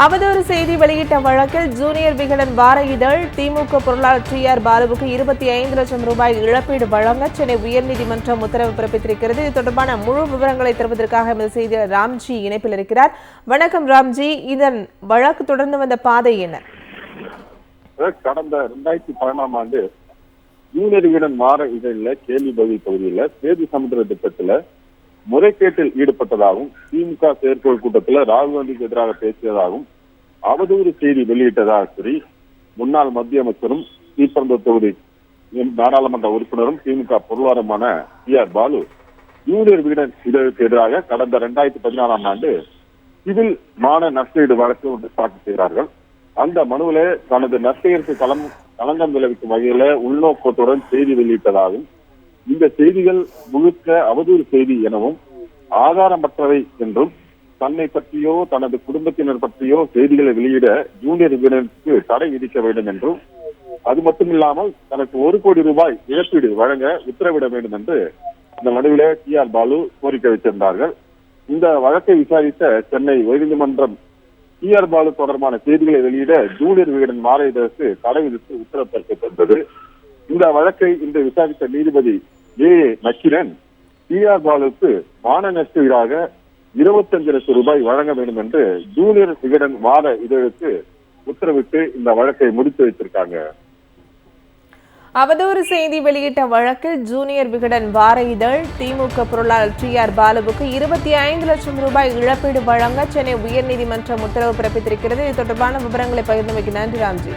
அவதூறு செய்தி வெளியிட்ட வழக்கில் ஜூனியர் விகடன் வார இதழ் திமுக பொருளாளர் டி ஆர் பாலுவுக்கு இருபத்தி ஐந்து லட்சம் ரூபாய் இழப்பீடு வழங்க சென்னை உயர்நீதிமன்றம் உத்தரவு பிறப்பித்திருக்கிறது. இது தொடர்பான முழு விவரங்களை தருவதற்காக எமது செய்தியாளர் ராம்ஜி இணைப்பில் இருக்கிறார். வணக்கம் ராம்ஜி இதன் வழக்கு தொடர்ந்து வந்த பாதை என்ன? கடந்த ரெண்டாயிரத்தி பதினாம் ஆண்டு ஜூனியர் வீடன் வார இதழில் கேள்வி பதில் பகுதியில் சேது சமுத்திர திட்டத்துல முறைகேட்டில் ஈடுபட்டதாகவும் திமுக செயற்குழு கூட்டத்தில் ராகுல் காந்திக்கு எதிராக பேசியதாகவும் அவதூறு செய்தி வெளியிட்டதாக கூறி முன்னாள் மத்திய அமைச்சரும் ஸ்ரீபெரும்புதூர் தொகுதி நாடாளுமன்ற உறுப்பினரும் திமுக பொருளாதாரமான டி ஆர் பாலு ஜூனியர் வீடன் இதழுக்கு எதிராக கடந்த இரண்டாயிரத்தி பதினாறாம் ஆண்டு சிவில் மான நஷ்டஈடு வழக்கு ஒன்று தாக்கல் செய்கிறார்கள் அந்த மனுவில தனது நஷ்டஈடுக்கு களம் களங்கம் விளைவிக்கும் வகையில உள்நோக்கத்துடன் செய்தி வெளியிட்டதாகவும் இந்த செய்திகள் முழுக்க அவதூறு செய்தி எனவும் ஆதாரமற்றவை என்றும் தன்னை பற்றியோ தனது குடும்பத்தினர் பற்றியோ செய்திகளை வெளியிட ஜூனியர் வீரனுக்கு தடை விதிக்க வேண்டும் என்றும் அது மட்டுமில்லாமல் தனக்கு ஒரு கோடி ரூபாய் இழப்பீடு வழங்க உத்தரவிட வேண்டும் என்று அந்த மனுவிலே டி ஆர் பாலு கோரிக்கை வைத்திருந்தார்கள். இந்த வழக்கை விசாரித்த சென்னை உயர்நீதிமன்றம் டி ஆர் பாலு தொடர்பான செய்திகளை வெளியிட ஜூனியர் விகடன் மாற இதற்கு தடை விதித்து உத்தரவு பிறப்பித்திருந்தது. இந்த வழக்கை இன்று விசாரித்த நீதிபதி A A Nakkiran T R பாலுக்கு மான நஷ்டீடாக இருபத்தஞ்சு லட்சம் ரூபாய் வழங்க வேண்டும் என்று ஜூனியர் விகடன் வாத இதழுக்கு உத்தரவிட்டு இந்த வழக்கை முடித்து வைத்திருக்காங்க. அவதூறு செய்தி வெளியிட்ட வழக்கில் ஜூனியர் விகடன் வார இதழ் திமுக பொருளாளர் டி ஆர் பாலுவுக்கு இருபத்தி ஐந்து லட்சம் ரூபாய் இழப்பீடு வழங்க சென்னை உயர்நீதிமன்றம் உத்தரவு பிறப்பித்திருக்கிறது. இது தொடர்பான விவரங்களை பகிர்ந்தமைக்கு நன்றி ராம்ஜி.